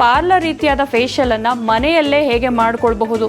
Parlour ರೀತಿಯಾದ facial ಅನ್ನ ಮನೆಯಲ್ಲೇ ಹೇಗೆ ಮಾಡ್ಕೊಳ್ಬಹುದು?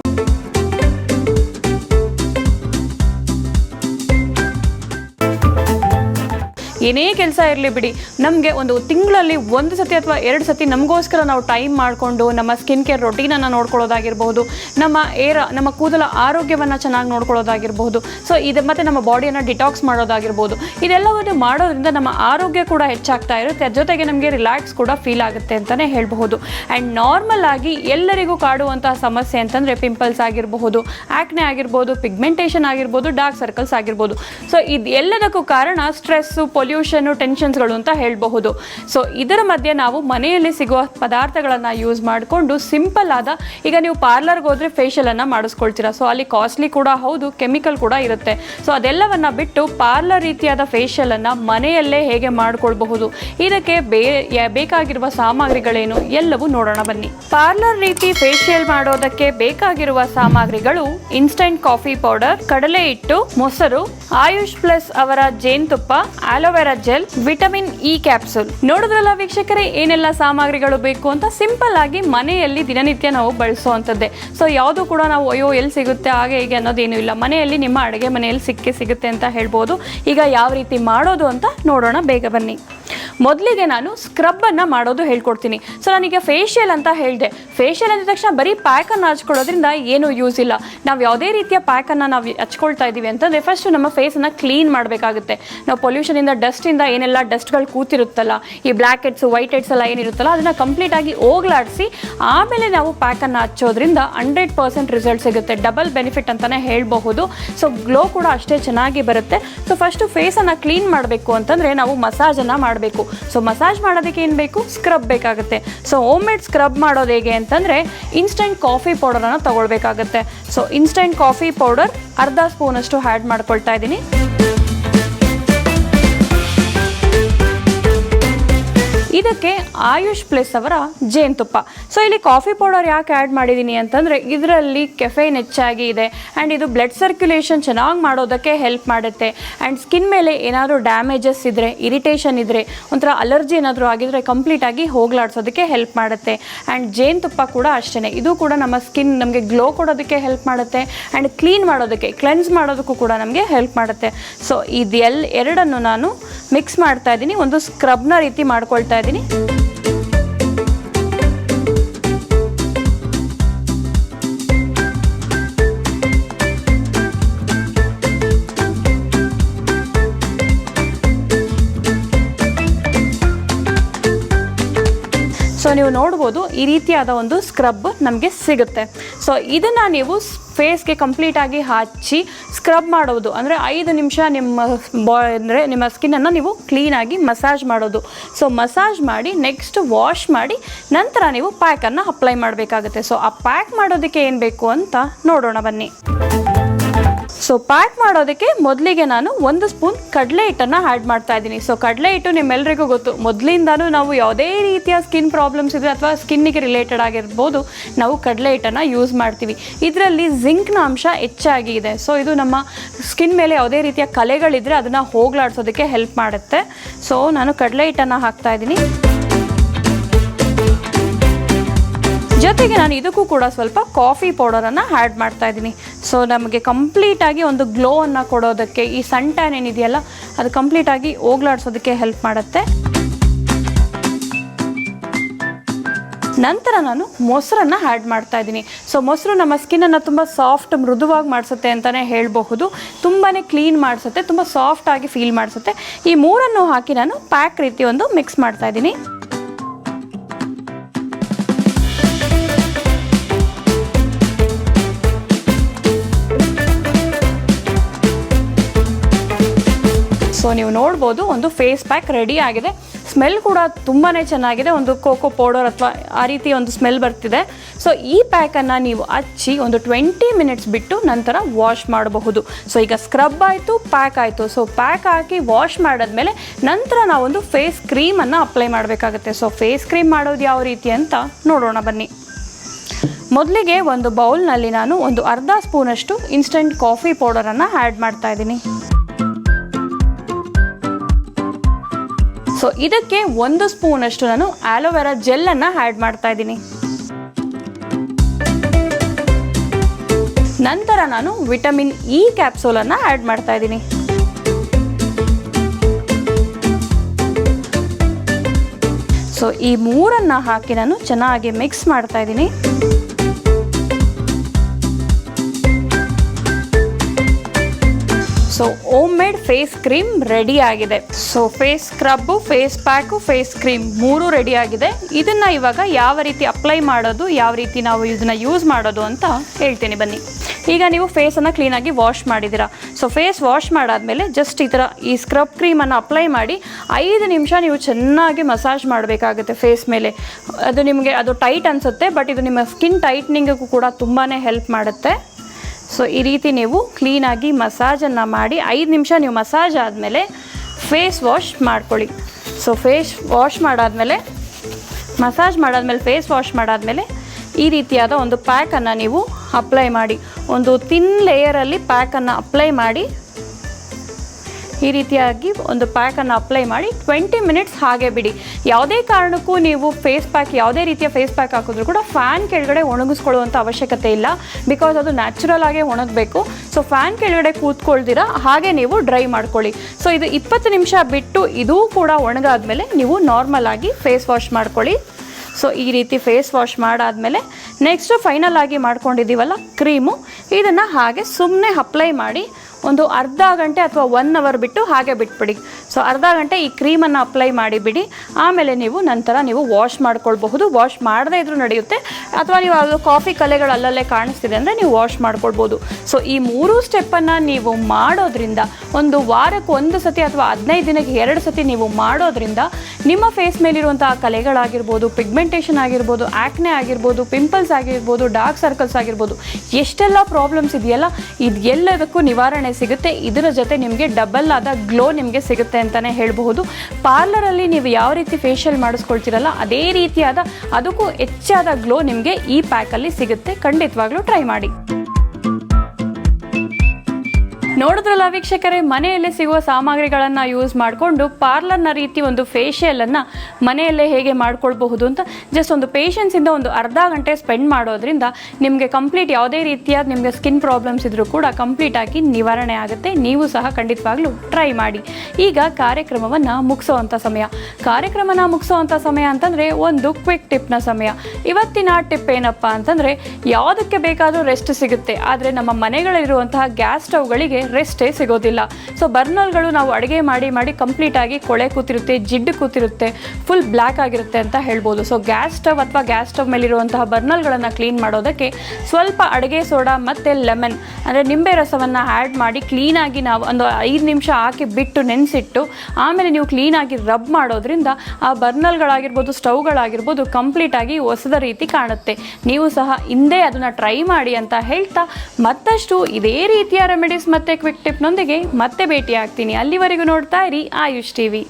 ಏನೇ ಕೆಲಸ ಇರಲಿ ಬಿಡಿ. ನಮಗೆ ಒಂದು ತಿಂಗಳಲ್ಲಿ ಒಂದು ಸತಿ ಅಥವಾ ಎರಡು ಸತಿ ನಮಗೋಸ್ಕರ ನಾವು ಟೈಮ್ ಮಾಡಿಕೊಂಡು ನಮ್ಮ ಸ್ಕಿನ್ ಕೇರ್ ರೊಟೀನನ್ನು ನೋಡ್ಕೊಳ್ಳೋದಾಗಿರ್ಬಹುದು, ನಮ್ಮ ಏರ ನಮ್ಮ ಕೂದಲ ಆರೋಗ್ಯವನ್ನು ಚೆನ್ನಾಗಿ ನೋಡ್ಕೊಳ್ಳೋದಾಗಿರ್ಬಹುದು. ಸೊ ಇದು ಮತ್ತು ನಮ್ಮ ಬಾಡಿಯನ್ನು ಡಿಟಾಕ್ಸ್ ಮಾಡೋದಾಗಿರ್ಬೋದು. ಇದೆಲ್ಲವನ್ನು ಮಾಡೋದ್ರಿಂದ ನಮ್ಮ ಆರೋಗ್ಯ ಕೂಡ ಹೆಚ್ಚಾಗ್ತಾ ಇರುತ್ತೆ. ಜೊತೆಗೆ ನಮಗೆ ರಿಲ್ಯಾಕ್ಸ್ ಕೂಡ ಫೀಲ್ ಆಗುತ್ತೆ ಅಂತಲೇ ಹೇಳಬಹುದು. ಆ್ಯಂಡ್ ನಾರ್ಮಲ್ ಆಗಿ ಎಲ್ಲರಿಗೂ ಕಾಡುವಂತಹ ಸಮಸ್ಯೆ ಅಂತಂದರೆ ಪಿಂಪಲ್ಸ್ ಆಗಿರಬಹುದು ಆ್ಯಕ್ನೆ ಆಗಿರ್ಬೋದು ಪಿಗ್ಮೆಂಟೇಷನ್ ಆಗಿರ್ಬೋದು ಡಾರ್ಕ್ ಸರ್ಕಲ್ಸ್ ಆಗಿರ್ಬೋದು. ಸೊ ಇದು ಎಲ್ಲದಕ್ಕೂ ಕಾರಣ ಸ್ಟ್ರೆಸ್ಸು ಪೊಲ್ಯೂಷನ್ನು ಟೆನ್ಷನ್ಸ್ಗಳು ಅಂತ ಹೇಳಬಹುದು. ಸೊ ಇದರ ಮಧ್ಯೆ ನಾವು ಮನೆಯಲ್ಲಿ ಸಿಗುವ ಪದಾರ್ಥಗಳನ್ನು ಯೂಸ್ ಮಾಡಿಕೊಂಡು ಸಿಂಪಲ್ ಆದ ಈಗ ನೀವು ಪಾರ್ಲರ್ಗೆ ಹೋದರೆ ಫೇಶಿಯಲನ್ನು ಮಾಡಿಸ್ಕೊಳ್ತೀರಾ. ಸೊ ಅಲ್ಲಿ ಕಾಸ್ಟ್ಲಿ ಕೂಡ ಹೌದು ಕೆಮಿಕಲ್ ಕೂಡ ಇರುತ್ತೆ. ಸೊ ಅದೆಲ್ಲವನ್ನು ಬಿಟ್ಟು ಪಾರ್ಲರ್ ರೀತಿಯಾದ ಫೇಶಿಯಲನ್ನು ಮನೆಯಲ್ಲೇ ಹೇಗೆ ಮಾಡಿಕೊಳ್ಬಹುದು. ಇದಕ್ಕೆ ಬೇ ಬೇಕಾಗಿರುವ ಸಾಮಗ್ರಿಗಳೇನು ಎಲ್ಲವೂ ನೋಡೋಣ ಬನ್ನಿ. ಪಾರ್ಲರ್ ರೀತಿ ಫೇಶಿಯಲ್ ಮಾಡೋದಕ್ಕೆ ಬೇಕಾಗಿರುವ ಸಾಮಗ್ರಿಗಳು ಇನ್ಸ್ಟೆಂಟ್ ಕಾಫಿ ಪೌಡರ್ ಕಡಲೆ ಹಿಟ್ಟು, ಮೊಸರು ಆಯುಷ್ ಪ್ಲಸ್ ಅವರ ಜೇನುತುಪ್ಪ aloe vera gel, vitamin E capsule. ನೋಡಿದ್ರಲ್ಲ ವೀಕ್ಷಕರೇ, ಏನೆಲ್ಲ ಸಾಮಗ್ರಿಗಳು ಬೇಕು ಅಂತ? ಸಿಂಪಲ್ ಆಗಿ ಮನೆಯಲ್ಲಿ ದಿನನಿತ್ಯ ನಾವು ಬಳಸುವಂಥದ್ದೇ. ಸೊ ಯಾವುದು ಕೂಡ ನಾವು, ಅಯ್ಯೋ, ಎಲ್ಲಿ ಸಿಗುತ್ತೆ, ಹಾಗೆ ಹೀಗೆ ಅನ್ನೋದೇನು ಇಲ್ಲ. ಮನೆಯಲ್ಲಿ ನಿಮ್ಮ ಅಡುಗೆ ಮನೆಯಲ್ಲಿ ಸಿಕ್ಕೇ ಸಿಗುತ್ತೆ ಅಂತ ಹೇಳ್ಬೋದು. ಈಗ ಯಾವ ರೀತಿ ಮಾಡೋದು ಅಂತ ನೋಡೋಣ. ಬೇಗ ಬನ್ನಿ. ಮೊದಲಿಗೆ ನಾನು ಸ್ಕ್ರಬ್ಬನ್ನು ಮಾಡೋದು ಹೇಳ್ಕೊಡ್ತೀನಿ. ಸೊ ನಾನೀಗ ಫೇಶಿಯಲ್ ಅಂತ ಹೇಳಿದೆ. ಫೇಶಿಯಲ್ ಅಂದ ತಕ್ಷಣ ಬರೀ ಪ್ಯಾಕನ್ನು ಹಚ್ಕೊಳ್ಳೋದ್ರಿಂದ ಏನೂ ಯೂಸ್ ಇಲ್ಲ. ನಾವು ಯಾವುದೇ ರೀತಿಯ ಪ್ಯಾಕನ್ನು ನಾವು ಹಚ್ಕೊಳ್ತಾ ಇದ್ದೀವಿ ಅಂತಂದರೆ ಫಸ್ಟ್ ನಮ್ಮ ಫೇಸನ್ನು ಕ್ಲೀನ್ ಮಾಡಬೇಕಾಗುತ್ತೆ. ನಾವು ಪೊಲ್ಯೂಷನಿಂದ ಡಸ್ಟಿಂದ ಏನೆಲ್ಲ ಡಸ್ಟ್ಗಳು ಕೂತಿರುತ್ತಲ್ಲ, ಈ ಬ್ಲ್ಯಾಕ್ ಹೆಡ್ಸು ವೈಟ್ ಹೆಡ್ಸ್ ಎಲ್ಲ ಏನಿರುತ್ತಲ್ಲ, ಅದನ್ನು ಕಂಪ್ಲೀಟಾಗಿ ಹೋಗ್ಲಾಡಿಸಿ ಆಮೇಲೆ ನಾವು ಪ್ಯಾಕನ್ನು ಹಚ್ಚೋದ್ರಿಂದ ಹಂಡ್ರೆಡ್ ಪರ್ಸೆಂಟ್ ರಿಸಲ್ಟ್ ಸಿಗುತ್ತೆ. ಡಬಲ್ ಬೆನಿಫಿಟ್ ಅಂತಲೇ ಹೇಳಬಹುದು. ಸೊ ಗ್ಲೋ ಕೂಡ ಅಷ್ಟೇ ಚೆನ್ನಾಗಿ ಬರುತ್ತೆ. ಸೊ ಫಸ್ಟು ಫೇಸನ್ನು ಕ್ಲೀನ್ ಮಾಡಬೇಕು ಅಂತಂದರೆ ನಾವು ಮಸಾಜನ್ನು ಮಾಡಬೇಕು. ಸೊ ಮಸಾಜ್ ಮಾಡೋದಕ್ಕೆ ಏನು ಬೇಕು? ಸ್ಕ್ರಬ್ ಬೇಕಾಗುತ್ತೆ. ಸೊ ಹೋಮ್ ಮೇಡ್ ಸ್ಕ್ರಬ್ ಮಾಡೋದು ಹೇಗೆ ಅಂತಂದರೆ ಇನ್ಸ್ಟೆಂಟ್ ಕಾಫಿ ಪೌಡರನ್ನು ತಗೊಳ್ಬೇಕಾಗುತ್ತೆ. ಸೊ ಇನ್ಸ್ಟೆಂಟ್ ಕಾಫಿ ಪೌಡರ್ ಅರ್ಧ ಸ್ಪೂನಷ್ಟು ಆ್ಯಡ್ ಮಾಡ್ಕೊಳ್ತಾ ಇದ್ದೀನಿ. ಇದಕ್ಕೆ ಆಯುಷ್ ಪ್ಲಸ್ ಅವರ ಜೇನುತುಪ್ಪ. ಸೊ ಇಲ್ಲಿ ಕಾಫಿ ಪೌಡರ್ ಯಾಕೆ ಆ್ಯಡ್ ಮಾಡಿದ್ದೀನಿ ಅಂತಂದರೆ ಇದರಲ್ಲಿ ಕೆಫೈನ್ ಹೆಚ್ಚಾಗಿ ಇದೆ ಆ್ಯಂಡ್ ಇದು ಬ್ಲಡ್ ಸರ್ಕ್ಯುಲೇಷನ್ ಚೆನ್ನಾಗಿ ಮಾಡೋದಕ್ಕೆ ಹೆಲ್ಪ್ ಮಾಡುತ್ತೆ. ಆ್ಯಂಡ್ ಸ್ಕಿನ್ ಮೇಲೆ ಏನಾದರೂ ಡ್ಯಾಮೇಜಸ್ ಇದ್ದರೆ ಇರಿಟೇಷನ್ ಇದ್ದರೆ ಒಂಥರ ಅಲರ್ಜಿ ಏನಾದರೂ ಆಗಿದ್ರೆ ಕಂಪ್ಲೀಟಾಗಿ ಹೋಗ್ಲಾಡ್ಸೋದಕ್ಕೆ ಹೆಲ್ಪ್ ಮಾಡುತ್ತೆ. ಆ್ಯಂಡ್ ಜೇನುತುಪ್ಪ ಕೂಡ ಅಷ್ಟೇ ಇದು ಕೂಡ ನಮ್ಮ ಸ್ಕಿನ್ ನಮಗೆ ಗ್ಲೋ ಕೊಡೋದಕ್ಕೆ ಹೆಲ್ಪ್ ಮಾಡುತ್ತೆ ಆ್ಯಂಡ್ ಕ್ಲೀನ್ ಮಾಡೋದಕ್ಕೆ ಕ್ಲೆನ್ಸ್ ಮಾಡೋದಕ್ಕೂ ಕೂಡ ನಮಗೆ ಹೆಲ್ಪ್ ಮಾಡುತ್ತೆ. ಸೊ ಇದೆಲ್ಲ ಎರಡನ್ನು ನಾನು ಮಿಕ್ಸ್ ಮಾಡ್ತಾ ಇದ್ದೀನಿ. ಒಂದು ಸ್ಕ್ರಬ್ನ ರೀತಿ ಮಾಡ್ಕೊಳ್ತಾ ಇದ್ದೀನಿ. ಸೊ ನೀವು ನೋಡ್ಬೋದು ಈ ರೀತಿಯಾದ ಒಂದು ಸ್ಕ್ರಬ್ ನಮಗೆ ಸಿಗುತ್ತೆ. ಸೊ ಇದನ್ನು ನೀವು ಫೇಸ್ಗೆ ಕಂಪ್ಲೀಟಾಗಿ ಹಚ್ಚಿ ಸ್ಕ್ರಬ್ ಮಾಡೋದು. ಅಂದರೆ ಐದು ನಿಮಿಷ ನಿಮ್ಮ ಬಾ, ಅಂದರೆ ನಿಮ್ಮ ಸ್ಕಿನ್ನನ್ನು ನೀವು ಕ್ಲೀನಾಗಿ ಮಸಾಜ್ ಮಾಡೋದು. ಸೊ, ಮಸಾಜ್ ಮಾಡಿ ನೆಕ್ಸ್ಟ್ ವಾಶ್ ಮಾಡಿ ನಂತರ ನೀವು ಪ್ಯಾಕನ್ನು ಅಪ್ಲೈ ಮಾಡಬೇಕಾಗುತ್ತೆ. ಸೊ, ಆ ಪ್ಯಾಕ್ ಮಾಡೋದಕ್ಕೆ ಏನು ಬೇಕು ಅಂತ ನೋಡೋಣ ಬನ್ನಿ. ಸೊ ಪ್ಯಾಕ್ ಮಾಡೋದಕ್ಕೆ ಮೊದಲಿಗೆ ನಾನು ಒಂದು ಸ್ಪೂನ್ ಕಡಲೆ ಹಿಟ್ಟನ್ನು ಆ್ಯಡ್ ಮಾಡ್ತಾ ಇದ್ದೀನಿ. ಸೊ ಕಡಲೆ ಹಿಟ್ಟು ನಿಮ್ಮೆಲ್ಲರಿಗೂ ಗೊತ್ತು. ಮೊದಲಿಂದನೂ ನಾವು ಯಾವುದೇ ರೀತಿಯ ಸ್ಕಿನ್ ಪ್ರಾಬ್ಲಮ್ಸ್ ಇದ್ದರೆ ಅಥವಾ ಸ್ಕಿನ್ನಿಗೆ ರಿಲೇಟೆಡ್ ಆಗಿರ್ಬೋದು, ನಾವು ಕಡಲೆ ಹಿಟ್ಟನ್ನು ಯೂಸ್ ಮಾಡ್ತೀವಿ. ಇದರಲ್ಲಿ ಜಿಂಕ್ನ ಅಂಶ ಹೆಚ್ಚಾಗಿ ಇದೆ. ಸೊ ಇದು ನಮ್ಮ ಸ್ಕಿನ್ ಮೇಲೆ ಯಾವುದೇ ರೀತಿಯ ಕಲೆಗಳಿದ್ದರೆ ಅದನ್ನು ಹೋಗ್ಲಾಡ್ಸೋದಕ್ಕೆ ಹೆಲ್ಪ್ ಮಾಡುತ್ತೆ. ಸೊ ನಾನು ಕಡಲೆ ಹಿಟ್ಟನ್ನು ಹಾಕ್ತಾ ಇದ್ದೀನಿ. ಜೊತೆಗೆ ನಾನು ಇದಕ್ಕೂ ಕೂಡ ಸ್ವಲ್ಪ ಕಾಫಿ ಪೌಡರನ್ನು ಆ್ಯಡ್ ಮಾಡ್ತಾ ಇದ್ದೀನಿ. ಸೊ ನಮಗೆ ಕಂಪ್ಲೀಟಾಗಿ ಒಂದು ಗ್ಲೋ ಗ್ಲೋವನ್ನು ಕೊಡೋದಕ್ಕೆ ಈ ಸನ್ ಟ್ಯಾನ್ ಏನಿದೆಯಲ್ಲ, ಅದು ಕಂಪ್ಲೀಟಾಗಿ ಹೋಗ್ಲಾಡ್ಸೋದಕ್ಕೆ ಹೆಲ್ಪ್ ಮಾಡುತ್ತೆ. ನಂತರ ನಾನು ಮೊಸರನ್ನು ಆ್ಯಡ್ ಮಾಡ್ತಾ ಇದ್ದೀನಿ. ಸೊ ಮೊಸರು ನಮ್ಮ ಸ್ಕಿನ್ನನ್ನು ತುಂಬ ಸಾಫ್ಟ್ ಮೃದುವಾಗಿ ಮಾಡಿಸುತ್ತೆ ಅಂತಲೇ ಹೇಳಬಹುದು. ತುಂಬಾ ಕ್ಲೀನ್ ಮಾಡಿಸುತ್ತೆ, ತುಂಬ ಸಾಫ್ಟಾಗಿ ಫೀಲ್ ಮಾಡಿಸುತ್ತೆ. ಈ ಮೂರನ್ನು ಹಾಕಿ ನಾನು ಪ್ಯಾಕ್ ರೀತಿ ಒಂದು ಮಿಕ್ಸ್ ಮಾಡ್ತಾ ಇದ್ದೀನಿ. ನೀವು ನೋಡ್ಬೋದು, ಒಂದು ಫೇಸ್ ಪ್ಯಾಕ್ ರೆಡಿ ಆಗಿದೆ. ಸ್ಮೆಲ್ ಕೂಡ ತುಂಬಾ ಚೆನ್ನಾಗಿದೆ. ಒಂದು ಕೋಕೋ ಪೌಡರ್ ಅಥವಾ ಆ ರೀತಿ ಒಂದು ಸ್ಮೆಲ್ ಬರ್ತಿದೆ. ಸೊ ಈ ಪ್ಯಾಕನ್ನು ನೀವು ಹಚ್ಚಿ ಒಂದು ಟ್ವೆಂಟಿ ಮಿನಿಟ್ಸ್ ಬಿಟ್ಟು ನಂತರ ವಾಶ್ ಮಾಡಬಹುದು. ಸೊ ಈಗ ಸ್ಕ್ರಬ್ ಆಯಿತು ಪ್ಯಾಕ್ ಆಯಿತು. ಸೊ ಪ್ಯಾಕ್ ಹಾಕಿ ವಾಶ್ ಮಾಡಿದ್ಮೇಲೆ ನಂತರ ನಾವೊಂದು ಫೇಸ್ ಕ್ರೀಮನ್ನು ಅಪ್ಲೈ ಮಾಡಬೇಕಾಗುತ್ತೆ. ಸೊ ಫೇಸ್ ಕ್ರೀಮ್ ಮಾಡೋದು ಯಾವ ರೀತಿ ಅಂತ ನೋಡೋಣ ಬನ್ನಿ. ಮೊದಲಿಗೆ ಒಂದು ಬೌಲ್ನಲ್ಲಿ ನಾನು ಒಂದು ಅರ್ಧ ಸ್ಪೂನಷ್ಟು ಇನ್ಸ್ಟೆಂಟ್ ಕಾಫಿ ಪೌಡರನ್ನು ಆ್ಯಡ್ ಮಾಡ್ತಾ ಇದ್ದೀನಿ. ಸೊ ಇದಕ್ಕೆ ಒಂದು ಸ್ಪೂನಷ್ಟು ನಾನು ಆಲೋವೆರಾ ಜೆಲ್ಲನ್ನು ಆ್ಯಡ್ ಮಾಡ್ತಾ ಇದ್ದೀನಿ. ನಂತರ ನಾನು ವಿಟಮಿನ್ ಇ ಕ್ಯಾಪ್ಸೂಲನ್ನು ಆ್ಯಡ್ ಮಾಡ್ತಾ ಇದ್ದೀನಿ. ಸೊ ಈ ಮೂರನ್ನು ಹಾಕಿ ನಾನು ಚೆನ್ನಾಗಿ ಮಿಕ್ಸ್ ಮಾಡ್ತಾ ಇದ್ದೀನಿ. So home made face cream ready ಆಗಿದೆ. So face scrub face pack face cream ಮೂರು ರೆಡಿ ಆಗಿದೆ. ಇದನ್ನು ಇವಾಗ ಯಾವ ರೀತಿ ಅಪ್ಲೈ ಮಾಡೋದು, ಯಾವ ರೀತಿ ನಾವು ಇದನ್ನು ಯೂಸ್ ಮಾಡೋದು ಅಂತ ಹೇಳ್ತೀನಿ ಬನ್ನಿ. ಈಗ ನೀವು ಫೇಸನ್ನು ಕ್ಲೀನಾಗಿ ವಾಶ್ ಮಾಡಿದ್ದೀರಾ. ಸೊ ಫೇಸ್ ವಾಶ್ ಮಾಡಾದಮೇಲೆ ಜಸ್ಟ್ ಈ ಥರ ಈ ಸ್ಕ್ರಬ್ ಕ್ರೀಮನ್ನು ಅಪ್ಲೈ ಮಾಡಿ ಐದು ನಿಮಿಷ ನೀವು ಚೆನ್ನಾಗಿ ಮಸಾಜ್ ಮಾಡಬೇಕಾಗುತ್ತೆ ಫೇಸ್ ಮೇಲೆ. ಅದು ನಿಮಗೆ ಅದು ಟೈಟ್ ಅನಿಸುತ್ತೆ ಬಟ್ ಇದು ನಿಮ್ಮ ಸ್ಕಿನ್ ಟೈಟ್ನಿಂಗಿಗೂ ಕೂಡ ತುಂಬಾ ಹೆಲ್ಪ್ ಮಾಡುತ್ತೆ. ಸೊ ಈ ರೀತಿ ನೀವು ಕ್ಲೀನಾಗಿ ಮಸಾಜನ್ನು ಮಾಡಿ ಐದು ನಿಮಿಷ ನೀವು ಮಸಾಜ್ ಆದಮೇಲೆ ಫೇಸ್ ವಾಶ್ ಮಾಡ್ಕೊಳ್ಳಿ. ಸೊ ಫೇಸ್ ವಾಶ್ ಮಾಡಾದಮೇಲೆ ಮಸಾಜ್ ಮಾಡಾದಮೇಲೆ ಫೇಸ್ ವಾಶ್ ಮಾಡಾದಮೇಲೆ ಈ ರೀತಿಯಾದ ಒಂದು ಪ್ಯಾಕನ್ನು ನೀವು ಅಪ್ಲೈ ಮಾಡಿ. ಒಂದು ತಿನ್ ಲೇಯರಲ್ಲಿ ಪ್ಯಾಕನ್ನು ಅಪ್ಲೈ ಮಾಡಿ ಈ ರೀತಿಯಾಗಿ ಒಂದು ಪ್ಯಾಕನ್ನು ಅಪ್ಲೈ ಮಾಡಿ ಟ್ವೆಂಟಿ ಮಿನಿಟ್ಸ್ ಹಾಗೆ ಬಿಡಿ. ಯಾವುದೇ ಕಾರಣಕ್ಕೂ ನೀವು ಫೇಸ್ ಪ್ಯಾಕ್ ಯಾವುದೇ ರೀತಿಯ ಫೇಸ್ ಪ್ಯಾಕ್ ಹಾಕಿದ್ರು ಕೂಡ ಫ್ಯಾನ್ ಕೆಳಗಡೆ ಒಣಗಿಸ್ಕೊಳ್ಳುವಂಥ ಅವಶ್ಯಕತೆ ಇಲ್ಲ. ಬಿಕಾಸ್ ಅದು ನ್ಯಾಚುರಲ್ ಆಗೇ ಒಣಗಬೇಕು. ಸೊ ಫ್ಯಾನ್ ಕೆಳಗಡೆ ಕೂತ್ಕೊಳ್ದಿರ, ಹಾಗೆ ನೀವು ಡ್ರೈ ಮಾಡ್ಕೊಳ್ಳಿ. ಸೊ ಇದು ಇಪ್ಪತ್ತು ನಿಮಿಷ ಬಿಟ್ಟು ಇದೂ ಕೂಡ ಒಣಗಾದ್ಮೇಲೆ ನೀವು ನಾರ್ಮಲ್ ಆಗಿ ಫೇಸ್ ವಾಶ್ ಮಾಡ್ಕೊಳ್ಳಿ. ಸೊ ಈ ರೀತಿ ಫೇಸ್ ವಾಶ್ ಮಾಡಾದಮೇಲೆ ನೆಕ್ಸ್ಟು ಫೈನಲ್ ಆಗಿ ಮಾಡ್ಕೊಂಡಿದ್ದೀವಲ್ಲ, ಕ್ರೀಮು. ಇದನ್ನು ಹಾಗೆ ಸುಮ್ಮನೆ ಅಪ್ಲೈ ಮಾಡಿ ಒಂದು ಅರ್ಧ ಗಂಟೆ ಅಥವಾ ಒನ್ ಅವರ್ ಬಿಟ್ಟು ಹಾಗೆ ಬಿಟ್ಬಿಡಿ. ಸೊ ಅರ್ಧ ಗಂಟೆ ಈ ಕ್ರೀಮನ್ನು ಅಪ್ಲೈ ಮಾಡಿಬಿಡಿ ಆಮೇಲೆ ನೀವು ನಂತರ ನೀವು ವಾಶ್ ಮಾಡ್ಕೊಳ್ಬಹುದು. ವಾಶ್ ಮಾಡದೇ ಇದ್ರೂ ನಡೆಯುತ್ತೆ. ಅಥವಾ ನೀವು ಅದು ಕಾಫಿ ಕಲೆಗಳು ಅಲ್ಲಲ್ಲೇ ಕಾಣಿಸ್ತಿದೆ ಅಂದರೆ ನೀವು ವಾಶ್ ಮಾಡ್ಕೊಳ್ಬೋದು ಸೊ ಈ ಮೂರು ಸ್ಟೆಪ್ಪನ್ನು ನೀವು ಮಾಡೋದ್ರಿಂದ ಒಂದು ವಾರಕ್ಕೆ ಒಂದು ಸತಿ ಅಥವಾ ಹದಿನೈದು ದಿನಕ್ಕೆ ಎರಡು ಸತಿ ನೀವು ಮಾಡೋದ್ರಿಂದ ನಿಮ್ಮ ಫೇಸ್ ಮೇಲಿರುವಂತಹ ಕಲೆಗಳಾಗಿರ್ಬೋದು ಪಿಗ್ಮೆಂಟೇಷನ್ ಆಗಿರ್ಬೋದು ಆ್ಯಕ್ನೆ ಆಗಿರ್ಬೋದು ಪಿಂಪಲ್ಸ್ ಆಗಿರ್ಬೋದು ಡಾರ್ಕ್ ಸರ್ಕಲ್ಸ್ ಆಗಿರ್ಬೋದು, ಎಷ್ಟೆಲ್ಲ ಪ್ರಾಬ್ಲಮ್ಸ್ ಇದೆಯಲ್ಲ? ಇದು ಎಲ್ಲದಕ್ಕೂ ಸಿಗುತ್ತೆ. ಇದರ ಜೊತೆ ನಿಮಗೆ ಡಬಲ್ ಆದ ಗ್ಲೋ ನಿಮಗೆ ಸಿಗುತ್ತೆ ಅಂತಲೇ ಹೇಳಬಹುದು. ಪಾರ್ಲರಲ್ಲಿ ನೀವು ಯಾವ ರೀತಿ ಫೇಶಿಯಲ್ ಮಾಡಿಸ್ಕೊಳ್ತೀರಲ್ಲ, ಅದೇ ರೀತಿಯಾದ, ಅದಕ್ಕೂ ಹೆಚ್ಚಾದ ಗ್ಲೋ ನಿಮಗೆ ಈ ಪ್ಯಾಕಲ್ಲಿ ಸಿಗುತ್ತೆ. ಖಂಡಿತವಾಗ್ಲೂ ಟ್ರೈ ಮಾಡಿ. ನೋಡಿದ್ರಲ್ಲ ವೀಕ್ಷಕರೇ, ಮನೆಯಲ್ಲೇ ಸಿಗುವ ಸಾಮಗ್ರಿಗಳನ್ನು ಯೂಸ್ ಮಾಡಿಕೊಂಡು ಪಾರ್ಲರ್ನ ರೀತಿ ಒಂದು ಫೇಶಿಯಲನ್ನು ಮನೆಯಲ್ಲೇ ಹೇಗೆ ಮಾಡ್ಕೊಳ್ಬಹುದು ಅಂತ ಜಸ್ಟ್ ಒಂದು ಪೇಷನ್ಸಿಂದ ಒಂದು ಅರ್ಧ ಗಂಟೆ ಸ್ಪೆಂಡ್ ಮಾಡೋದ್ರಿಂದ ನಿಮಗೆ ಕಂಪ್ಲೀಟ್ ಯಾವುದೇ ರೀತಿಯಾದ ನಿಮಗೆ ಸ್ಕಿನ್ ಪ್ರಾಬ್ಲಮ್ಸ್ ಇದ್ದರೂ ಕೂಡ ಕಂಪ್ಲೀಟ್ ಆಗಿ ನಿವಾರಣೆ ಆಗುತ್ತೆ. ನೀವು ಸಹ ಖಂಡಿತವಾಗ್ಲೂ ಟ್ರೈ ಮಾಡಿ. ಈಗ ಕಾರ್ಯಕ್ರಮವನ್ನು ಮುಗಿಸೋವಂಥ ಸಮಯ. ಕಾರ್ಯಕ್ರಮನ ಮುಗಿಸೋವಂಥ ಸಮಯ ಅಂತಂದರೆ ಒಂದು ಕ್ವಿಕ್ ಟಿಪ್ನ ಸಮಯ. ಇವತ್ತಿನ ಟಿಪ್ ಏನಪ್ಪ ಅಂತಂದರೆ, ಯಾವುದಕ್ಕೆ ಬೇಕಾದರೂ ರೆಸ್ಟ್ ಸಿಗುತ್ತೆ. ಆದರೆ ನಮ್ಮ ಮನೆಗಳಲ್ಲಿರುವಂತಹ ಗ್ಯಾಸ್ ಸ್ಟವ್ಗಳಿಗೆ ರೆಸ್ಟೇ ಸಿಗೋದಿಲ್ಲ. ಸೊ ಬರ್ನಲ್ಗಳು ನಾವು ಅಡುಗೆ ಮಾಡಿ ಮಾಡಿ ಕಂಪ್ಲೀಟಾಗಿ ಕೊಳೆ ಕೂತಿರುತ್ತೆ ಜಿಡ್ಡು ಕೂತಿರುತ್ತೆ ಫುಲ್ ಬ್ಲ್ಯಾಕ್ ಆಗಿರುತ್ತೆ ಅಂತ ಹೇಳ್ಬೋದು. ಸೊ ಗ್ಯಾಸ್ ಸ್ಟವ್ ಅಥವಾ ಗ್ಯಾಸ್ ಸ್ಟವ್ ಮೇಲಿರುವಂತಹ ಬರ್ನಲ್ಗಳನ್ನು ಕ್ಲೀನ್ ಮಾಡೋದಕ್ಕೆ ಸ್ವಲ್ಪ ಅಡುಗೆ ಸೋಡಾ ಮತ್ತು ಲೆಮನ್ ಅಂದರೆ ನಿಂಬೆ ರಸವನ್ನು ಆ್ಯಡ್ ಮಾಡಿ ಕ್ಲೀನಾಗಿ ನಾವು ಒಂದು ಐದು ನಿಮಿಷ ಹಾಕಿ ಬಿಟ್ಟು ನೆನೆಸಿಟ್ಟು, ಆಮೇಲೆ ನೀವು ಕ್ಲೀನಾಗಿ ರಬ್ ಮಾಡೋದ್ರಿಂದ ಆ ಬರ್ನಲ್ಗಳಾಗಿರ್ಬೋದು ಸ್ಟವ್ಗಳಾಗಿರ್ಬೋದು ಕಂಪ್ಲೀಟಾಗಿ ಹೊಸದ ರೀತಿ ಕಾಣುತ್ತೆ. ನೀವು ಸಹ ಹಿಂದೆ ಅದನ್ನು ಟ್ರೈ ಮಾಡಿ ಅಂತ ಹೇಳ್ತಾ ಮತ್ತಷ್ಟು ಇದೇ ರೀತಿಯ ರೆಮಿಡೀಸ್ ಮತ್ತು ಕ್ವಿಕ್ ಟಿಪ್ನೊಂದಿಗೆ ಮತ್ತೆ ಭೇಟಿ ಆಗ್ತೀನಿ ಅಲ್ಲಿವರೆಗೂ ನೋಡ್ತಾ ಇರಿ ಆಯುಷ್ ಟಿವಿ.